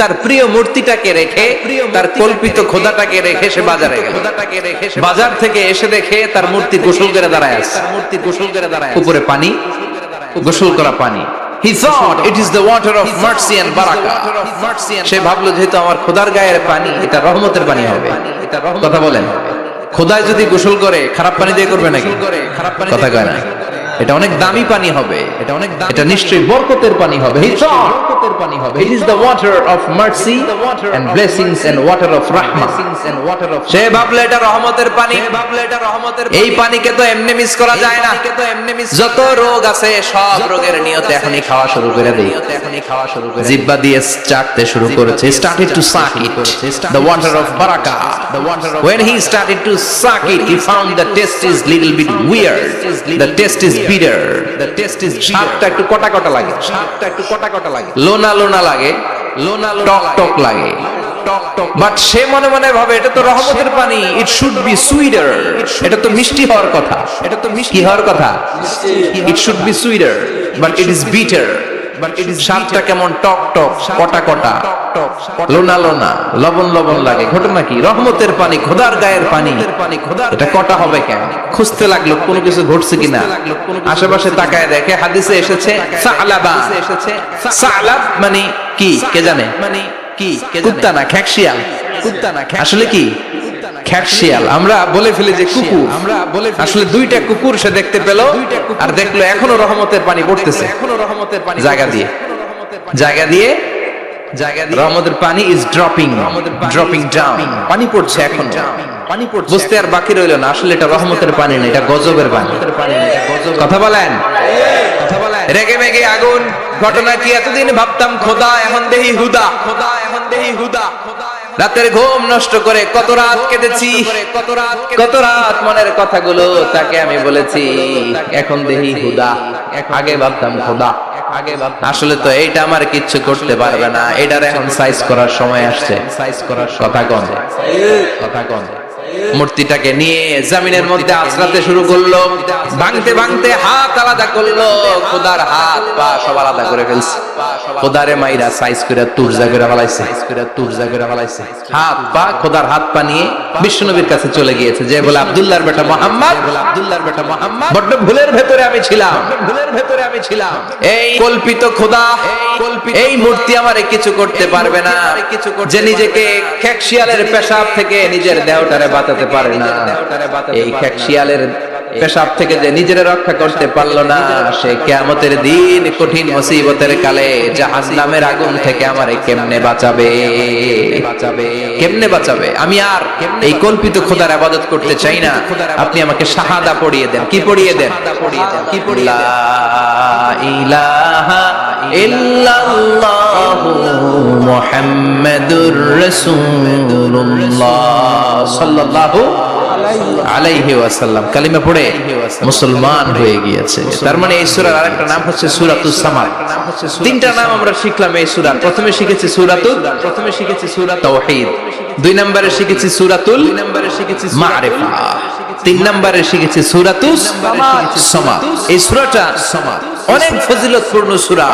তার প্রিয় মূর্তিটাকে রেখে তার কল্পিত খোদাটাকে রেখে সে বাজারে গেল। খোদাটাকে রেখে বাজার থেকে এসে দেখে তার মূর্তি গোসল করে দাঁড়ায় আছে। মূর্তি গোসল করে দাঁড়ায় উপরে পানি গোসল করা পানি। He thought it is the water of mercy and barakah. সে ভাবলো যেহেতু আমার খোদার গায়ের পানি এটা রহমতের পানি হবে। কথা বলেন। খোদায় যদি গোসল করে খারাপ পানি দিয়ে করবে নাকি? খারাপ পানি কথা কয় না। এটা অনেক দামি পানি হবে। এটা অনেক এটা নিশ্চয়ই বরকতের পানি হবে। হিজ বরকতের পানি হবে। His the water of mercy and blessings and water of রাহমা সে ভাবলে এটা রহমতের পানি। সে ভাবলে এটা রহমতের এই পানিকে তো এমনি মিস করা যায় না। কে তো এমনি মিস যত রোগ আছে সব রোগের নিয়তে এখনি খাওয়া শুরু করে দেই। এখনি খাওয়া শুরু করে জিব্বা দিয়ে চাটতে শুরু করেছে। Started to suck it the water of Baraka the water of he started to suck it he found the taste is little bit weird the taste is bitter the taste is স্বাদটা একটু কটা কটা লাগে? স্বাদটা একটু কটা কটা লাগে? লোনা লোনা লাগে। লোনা টক টক লাগে। বাট সে মনে মনে ভাবে এটা তো রহমতের পানি। ইট শুড বি সুইডার এটা তো মিষ্টি হওয়ার কথা। এটা তো মিষ্টি হওয়ার কথা? It should be sweeter but it is bitter is স্বাদটা কেমন? টক টক কটা কটা? লোনা লোনা লবণ লবণ লাগে। ঘটনা কি? রহমতের পানি খোদার গায়ের পানি। এটা কটা হবে কেন? খুঁজতে লাগল কোনো কিছু ঘটছে কিনা? আশেপাশে তাকায় দেখে হাদিসে এসেছে সালাবা। এসেছে সালাব মানে কি? কে জানে? মানে কি? কুত্তা না খ্যাকশিয়াল। কুত্তা না আসলে কি? খ্যাকশিয়াল। আমরা বলে ফেলি যে কুকুর। আমরা বলে আসলে দুইটা কুকুর। সে দেখতে পেল আর দেখল এখনও রহমতের পানি পড়তেছে। এখনও রহমতের পানি জায়গা দিয়ে। জায়গা দিয়ে। জায়গা দিয়ে। রহমতের পানি ইজ ড্রপিং ড্রপিং ডাউন পানি পড়ছে এখন। পানি পড়ছে বুঝতে আর বাকি রইল না। আসলে এটা রহমতের পানি না এটা গজবের পানি। কথা বলেন। কথা বলেন। রেগে মেগে আগুন। ঘটনা কি এতদিন ভাবতাম খোদা এখন দেহি হুদা। খোদা এখন দেহি হুদা। রাতের ঘুম নষ্ট করে কত রাত কেটেছি কত রাত মনের কথাগুলো তাকে আমি বলেছি, এখন দেহি হুদা, আগে ভাবতাম খোদা। আসলে তো এইটা আমার কিচ্ছু করতে পারবে না, এটার এখন সাইজ করার সময় আসছে। সাইজ করার কথা কন কথা কন। মূর্তিটাকে নিয়ে জামিনের মধ্যে আছড়াতে শুরু করল, ভাঙতে ভাঙতে হাত আলাদা করল, খোদার হাত পা সব আলাদা করে ফেলছে। খোদারে মাইরা সাইজ করে তুরজা করে ফেলাইছে করে তুরজা করে ফেলাইছে হাত পা খোদার হাত পা নিয়ে বিষ্ণুনবীর কাছে চলে গিয়েছে। যে বলে আব্দুল্লাহর বেটা মোহাম্মদ বলে আব্দুল্লাহর বেটা মোহাম্মদ বড্ড ভুলের ভেতরে আমি ছিলাম। ভুলের ভেতরে আমি ছিলাম এই কল্পিত খোদা এই মূর্তি আমারে কিছু করতে পারবে না। কিছু যে নিজেকে খেকশিয়ালের পেশাব থেকে নিজের দেহটারে বাঁচাতে পারে না। এই খেকশিয়ালের পেশাব থেকে যে নিজের রক্ষা করতে পারল না, সে কেয়ামতের দিন কঠিন মুসিবতের কালে জাহান্নামের আগুন থেকে আমারে কেমনে বাঁচাবে? বাঁচাবে কেমনে বাঁচাবে? আমি আর এই কল্পিত খোদার আবাদত করতে চাই না। আপনি আমাকে শাহাদা পড়িয়ে দেন। কি পড়িয়ে দেন? কি পড়িয়ে দেন মুহাম্মাদুর রাসূলুল্লাহ সাল্লাল্লাহু মানে শিখলাম এই প্রথমে শিখেছি সূরাতুল, প্রথমে শিখেছি সূরা তাওহীদ। দুই নম্বরে শিখেছি সূরাতুল দুই নম্বরে শিখেছি মারিফা। তিন নম্বরে শিখেছি সূরাতুস সামাদ এই সূরাটা সামাদ অনেক ফজিলতপূর্ণ সূরা।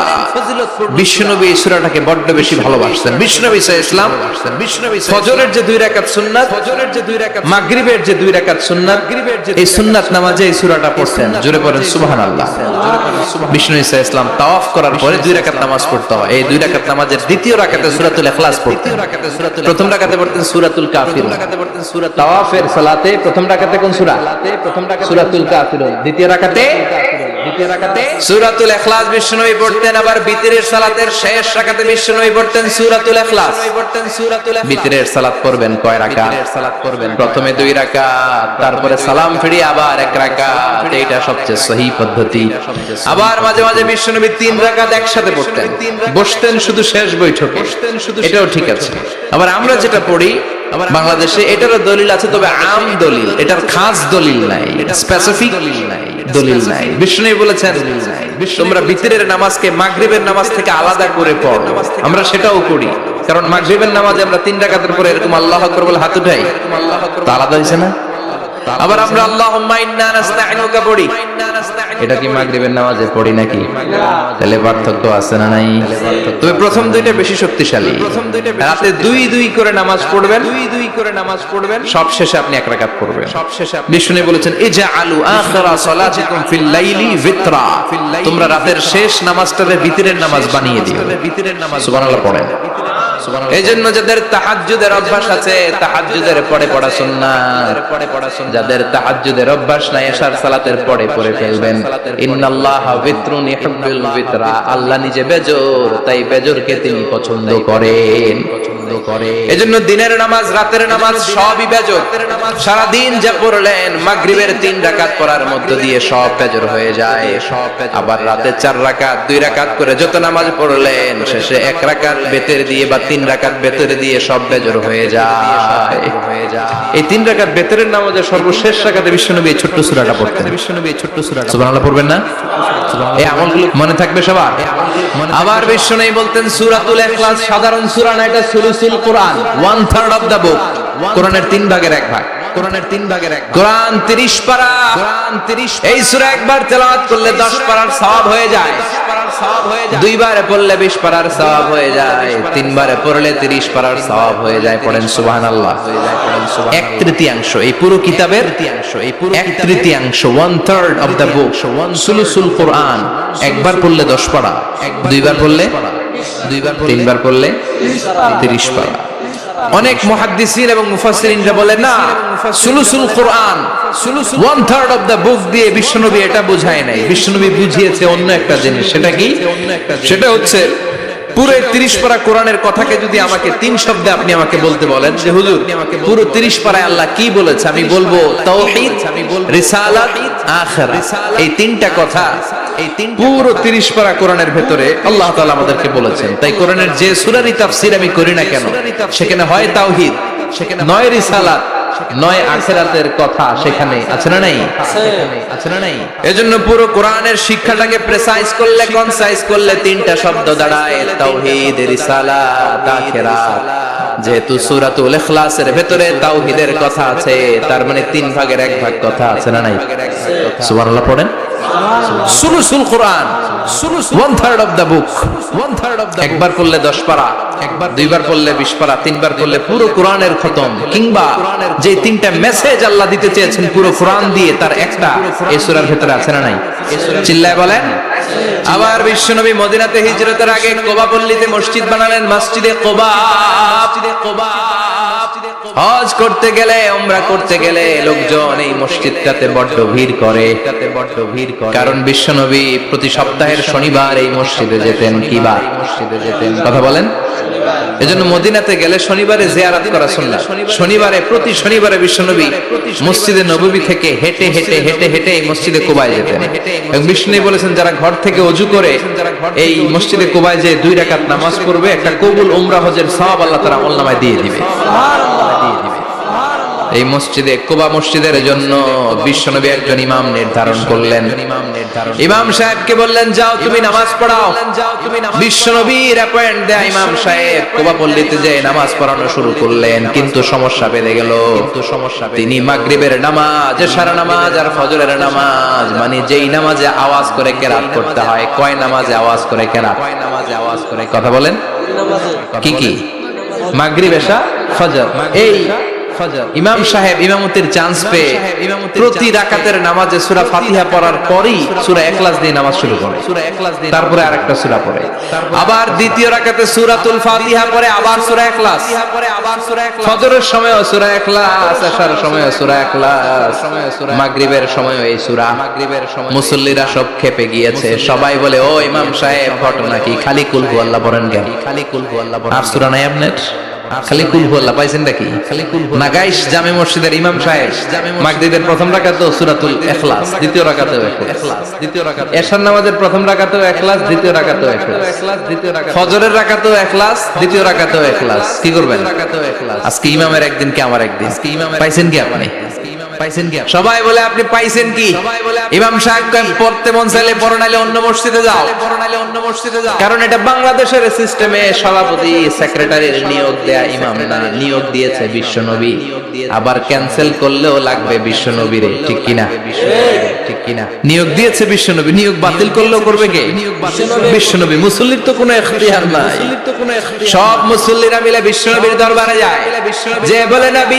বিশ্বনবী এই সূরাটাকে বড্ড বেশি ভালোবাসতেন। বিশ্বনবী ইসলাম বিশ্বনবী ফজরের যে দুই রাকাত সুন্নাত ফজরের যে দুই রাকাত মাগরিবের যে দুই রাকাত সুন্নাত মাগরিবের যে এই সুন্নাত নামাজে এই সূরাটা পড়তেন। জোরে পড়েন সুবহানাল্লাহ। বিষ্ণু ঈসা ইসলাম তাওয়াফ করার পরে দুই রাকাত নামাজ পড়তে হয়। এই দুই রাকাত নামাজের দ্বিতীয় রাকাতে সূরাতুল ইখলাস পড়তেন। প্রথম রাকাতে পড়তেন সূরাতুল কাফিরুন। তাওয়াফের সালাতে প্রথম রাকাতে কোন সূরা? প্রথম রাকাতে সূরাতুল রাকাতে দ্বিতীয় রাকাতে সূরাতুল বিষ্ণুনবী পড়তেন আবার বিতরের সালাতের শেষ বিষ্ণুনবী পড়তেন সূরাতুল ইখলাস। পড়তেন সূরাতুল বিতরের সালাত পড়বেন কয় রাকাত? সালাত পড়বেন প্রথমে দুই রাকাত। তারপরে সালাম ফিরিয়ে আবার এক রাকাত এইটা সবচেয়ে সহি পদ্ধতি। আবার মাঝে মাঝে বিষ্ণুনবী তিন রাকাত একসাথে পড়তেন। বসতেন শুধু শেষ বৈঠকে। বসতেন শুধু এটাও ঠিক আছে। আবার আমরা যেটা পড়ি বাংলাদেশে এটারও দলিল আছে তবে আম দলিল এটার খাস দলিল নাই এটা স্পেসিফিক নাই। দলিল নাই। বিষ্ণু বলেছেন তোমরা বিতরের নামাজকে মাগরিবের নামাজ থেকে আলাদা করে পড়ো। আমরা সেটাও করি কারণ মাগরিবের নামাজে আমরা তিন রাকাতের পরে এরকম আল্লাহ আকবার বলে হাত উঠাই তা আলাদা হয়েছে না? আবার আমরা আল্লাহুম্মা ইন্না নাস্তাইনুকা পড়ি। এটা কি মাগরিবের নামাজে পড়ি নাকি? তাহলে পার্থক্য আছে না নাই? তবে প্রথম দুইটা বেশি শক্তিশালী। রাতে দুই দুই করে নামাজ পড়বেন। দুই দুই করে নামাজ পড়বেন সব শেষে আপনি এক রাকাত পড়বেন। সব শেষে আপনি শুনে বলেছেন, ইজআলু আখিরা সালাতিকুম ফিল লাইলি ভিতরা। তোমরা রাতের শেষ নামাজটারে ভিতরের নামাজ বানিয়ে দিও। ভিতরের নামাজ সুবহানাল্লাহ পড়েন। এই জন্য যাদের তাহাজ্জুদের অভ্যাস আছে, তাহাজ্জুদের পরে পড়া সুন্নাত। যাদের তাহাজ্জুদের অভ্যাস নাই, এশার সালাতের পরে পড়ে ফেলবেন। ইন্নাল্লাহ বিত্রুন ইহুব্বুল বিতরা আল্লাহ নিজে বেজর, তাই বেজরকে তিনি পছন্দ করেন। পছন্দ করে। এজন্য দিনের নামাজ রাতের নামাজ সবই বেজর। সারা দিন যা পড়লেন মাগরিবের তিন রাকাত পড়ার মধ্য দিয়ে সব বেজর হয়ে যায়। সব আবার রাতে চার রাকাত দুই রাকাত করে যত নামাজ পড়লেন শেষে এক রাকাত বেতের দিয়ে বা তিন রাকাত বেতের দিয়ে সব বেজর হয়ে যায়। এই তিন রাকাত বেতের নামাজের সর্বশেষ রাকাতে বিশ্বনবী এই ছোট্ট সূরাটা পড়তেন। বিশ্বনবী এই ছোট্ট সূরাটা সুবহানাল্লাহ পড়বেন না? এই আমলগুলো মনে থাকবে সবার? আবার বিশ্ব নেই বলতেন সুরাতুল এখলাস সাধারণ সুরান না এটা সুলুসুল কোরআন one third of the book কোরআনের তিন ভাগের এক ভাগ। কোরআনের তিন ভাগের এক কোরআন 30 পারা। কোরআন 30 এই সূরা একবার তেলাওয়াত করলে 10 পারার সওয়াব হয়ে যায়। দুইবারে পড়লে 20 পারার সওয়াব হয়ে যায়। তিনবারে পড়লে 30 পারার সওয়াব হয়ে যায়। পড়েন সুবহানাল্লাহ। এক তৃতীয়াংশ। এই পুরো কিতাবের তৃতীয়াংশ। এই পুরো এক তৃতীয়াংশ one third of the book one সুলুসুল কোরআন। একবার পড়লে 10 পারা। দুইবার পড়লে দুইবার তিনবার পড়লে 30 পারা। অনেক মুহাদ্দিসিন এবং মুফাসসিরিনরা বলে, না, সুলুসুল কোরআন one third of the book দিয়ে বিশ্বনবী এটা বোঝায় নাই। বিশ্বনবী বুঝিয়েছে অন্য একটা জিনিস, সেটা কি? সেটা হচ্ছে, পুরো তিরিশ পারা কোরআনের কথাকে যদি আমাকে তিন শব্দে আপনি আমাকে বলতে বলেন যে, হুজুর, পুরো তিরিশ পারায় আল্লাহ কি বলেছে? আমি বলব তাওহীদ আমি বলব রিসালাত আখিরা এই তিনটা কথা পুরো তিরিশ পারা কোরআনের ভেতরে আল্লাহ তাআলা আমাদেরকে বলেছেন তাই কোরআনের যে সূরারই তাফসীর আমি করি না কেন সেখানে হয় তাওহীদ সেখানে নয় রিসালাত নয় আখেরাতের কথা সেখানে আছে না নাই? আছে। না নাই? এজন্য পুরো কোরআনের শিক্ষাটাকে প্রেসাইজ করলে কনসাইজ করলে তিনটা শব্দ দাঁড়ায় তাওহীদ রিসালাত আখিরাত। যেহেতু সূরাতুল ইখলাসের ভেতরে তাওহীদের কথা আছে তার মানে তিন ভাগের এক ভাগ কথা আছে না নাই? সুবহানাল্লাহ পড়েন। সুলুসুল কোরআন one third of the book one third of একবার পড়লে দশ পারা একবার দুইবার পড়লে বিশ পারা তিনবার পড়লে পুরো কোরআনের খতম কিংবা যে তিনটা মেসেজ আল্লাহ দিতে চেয়েছেন পুরো কোরআন দিয়ে তার একটা ভেতরে আছে না নাই? চিল্লায় বলেন আবার বিশ্বনবী মদিনাতে হিজরতের আগে কোবা পল্লীতে মসজিদ বানালেন মসজিদে কোবা। মসজিদে কোবা। হজ করতে গেলে ওমরা করতে গেলে লোকজন এই মসজিদটাতে বড্ড ভিড় করে। বড্ড ভিড় করে। কারণ বিশ্বনবী প্রতি সপ্তাহের শনিবার এই মসজিদে যেতেন কিবার মসজিদে যেতেন। কথা বলেন। এজন্য মদিনাতে গেলে শনিবারে জিয়ারাত করা সুন্নাহ শনিবারে প্রতি শনিবারে বিশ্বনবী মসজিদে নববী থেকে হেঁটে হেঁটে হেঁটে হেঁটে এই মসজিদে কুবায় যেতেন। এবং বিষ্ণু বলেছেন যারা ঘর থেকে অজু করে এই মসজিদে কুবায় যে দুই রাকাত নামাজ পড়বে একটা কবুল উমরা হজের সওয়াব আল্লাহ তাআলা আমল নামায় দিয়ে দিবে। দিয়ে দিবে। এই মসজিদে, কোবা মসজিদের জন্য বিশ্বনবী একজন ইমাম নির্ধারণ করলেন। ইমাম সাহেবকে বললেন, যাও তুমি নামাজ পড়াও। বিশ্বনবীর অ্যাপয়েন্ট দেয়া ইমাম সাহেব কোবা পল্লীতে যে নামাজ পড়ানো শুরু করলেন, কিন্তু সমস্যা বেড়ে গেল। কিন্তু সমস্যা তিনি মাগরিবের নামাজ সারা নামাজ আর ফজরের নামাজ মানে যেই নামাজে আওয়াজ করে কেরাত করতে হয়, কয় নামাজে আওয়াজ করে কেরাত? কয় নামাজে আওয়াজ করে কথা বলেন। কি কি? মাগরিব এশা ফজর। এই ইমাম সাহেব ইমামতির চান্স পেয়ে প্রতি রাকাতের নামাজে সূরা ফাতিহা পড়ার পরেই সূরা ইখলাস দিয়ে নামাজ শুরু করে। সূরা ইখলাস দিয়ে তারপরে আরেকটা সূরা পড়ে। আবার দ্বিতীয় রাকাতে সূরাতুল ফাতিহা পরে আবার সূরা ইখলাস ফজরের সময়ও সূরা ইখলাস আশার সময়ও সূরা ইখলাস মাগরিবের সময়ও এই সূরা। মাগরিবের সময় মুসল্লিরা সব খেপে গিয়েছে। সবাই বলে ও ইমাম সাহেব ঘটনা কি? খালি কুল হু আল্লাহ পড়েন কেন? খালি কুলহু আল্লাহ আর সূরা নাই আপনার? খালি কুল পাইছেন নাকি? খালি কুল নাগাইশ জামে মসজিদের ইমাম সাহেব মাগরিবের প্রথম রাকাতে সূরাতুল ইখলাস দ্বিতীয় ইখলাস। দ্বিতীয় রাকাতে এশার নামাজের প্রথম ইখলাস দ্বিতীয় ইখলাস। দ্বিতীয় রাকাত ফজরের রাকাতেও ইখলাস দ্বিতীয় ইখলাস। কি করবেন? আজকে ইমামের একদিন কি আমার একদিন? আজকে ইমামের পাইছেন কি আপনি? পাইছেন কি? সবাই বলে আপনি পাইছেন কি? ইমাম সাহেব পড়তে মন চাইলে পড়ো নাইলে অন্য মসজিদে যাও। পড়ো নাইলে অন্য মসজিদে যাও। কারণ এটা বাংলাদেশের সিস্টেমে সভাপতি সেক্রেটারির নিয়োগ দেয়া ইমাম না নিয়োগ দিয়েছে বিশ্বনবী আবার ক্যান্সেল করলেও লাগবে বিশ্বনবীরে ঠিক কিনা? ঠিক কিনা? নিয়োগ দিয়েছে বিশ্বনবী নিয়োগ বাতিল করলেও করবে কে? বিশ্বনবী মুসল্লির তো কোনো এখতিয়ার নাই। সব মুসল্লিরা মিলে বিশ্বনবীর দরবারে যায়। যে বলে না